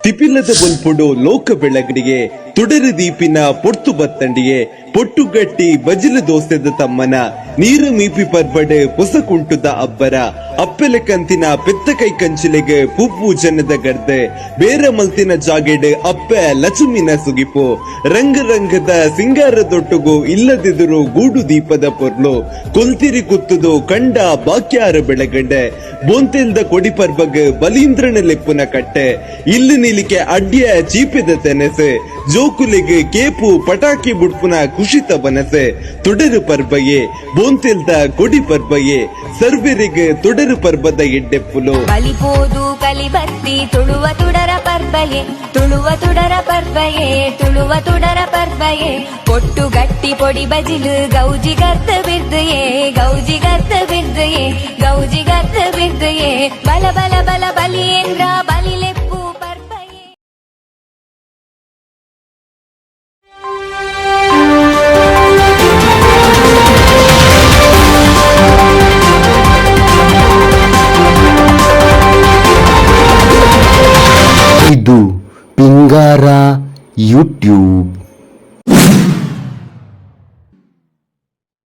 ತಿಪಿಲ್ಲದ ಬಲ್ಪುಡು ಲೋಕ ಬೆಳಗಡಿಗೆ ತುಡರು ದೀಪಿನ ಪೊಟ್ಟು ಬತ್ತಂಡಿಗೆ ಪೊಟ್ಟುಗಟ್ಟಿ, ಬಜಿಲು ದೋಸೆದ ತಮ್ಮನ, ನೀರು ಮೀಪಿ ಪರ್ಬಡೆ ಹೊಸ ಕುಂಟುದ ಅಬ್ಬರ, ಅಪ್ಪೆಲೆ ಕಂತಿನ ಪೆತ್ತ ಕೈ ಕಂಚಿಲೆಗೆ ಪುಪ್ಪು ಜನದ ಗರ್ದೆ, ಬೇರೆ ಮಲ್ತಿನ ಜಾಗೆಡೆ ಅಪ್ಪೆ ಲಚುಮಿನ ಸುಗಿಪು, ರಂಗ ರಂಗದ ಸಿಂಗಾರ ದೊಟ್ಟುಗು ಇಲ್ಲದಿದ್ರು ಗೂಡು ದೀಪದ ಪೊರ್ಲು ಕೊಲ್ತಿರಿ ಕುತ್ತುದು ಕಂಡ ಬಾಕ್ಯಾರ ಬೆಳಗಡೆ ಬೋಂತೆಲ್ದ ಕೊಡಿ ಪರ್ಬಗ್ ಬಲೀಂದ್ರನ ಲೆಪ್ಪುನ ಕಟ್ಟೆ, ಇಲ್ಲಿ ನಿಲಿಕೆ ಅಡ್ಡಿಯ ಚೀಪಿದ ತೆನೆಸೆ ಜೋಕುಲಿಗೆ ಕೇಪು ಪಟಾಕಿ ಬುಡ್ಪುನ ಕುಶಿತ ಬನಸೆ ತೊಡರು ಪರ್ಬಯೇ ಬೋಂತೆಲ್ದ ಕೊಡಿ ಪರ್ಬಯೇ ಸರ್ವೆರಿಗೆ ತೊಡರು ಪರ್ಬದ ಎಡ್ಡೆಪ್ಪುಲು ಬಲಿಪೋದು ಕಲಿಬತ್ತಿ ತುಳುವ ತುಡರ ಪರ್ಬಯೆ ತುಳುವ ತುಡರ ಪರ್ಬಯೆ ತುಳುವ ತುಡರ ಪರ್ಬಯೆ ಕೊಟ್ಟು ಗಟ್ಟಿ ಪೊಡಿ ಬಜಿಲು ಗೌಜಿ ಗರ್ತ ಬಿರ್ದಯೇ ಗೌಜಿ ಗರ್ತ ಬಿರ್ದಯೇ ಗೌಜಿ ಗರ್ತ ಬಿರ್ದಯೇ ಬಲ ಬಲ ಬಲ ಬಲಿಯೇಂದ್ರ ಬಲಿಲೆಪ್ಪು ಇದು ಪಿಂಗಾರ ಯೂಟ್ಯೂಬ್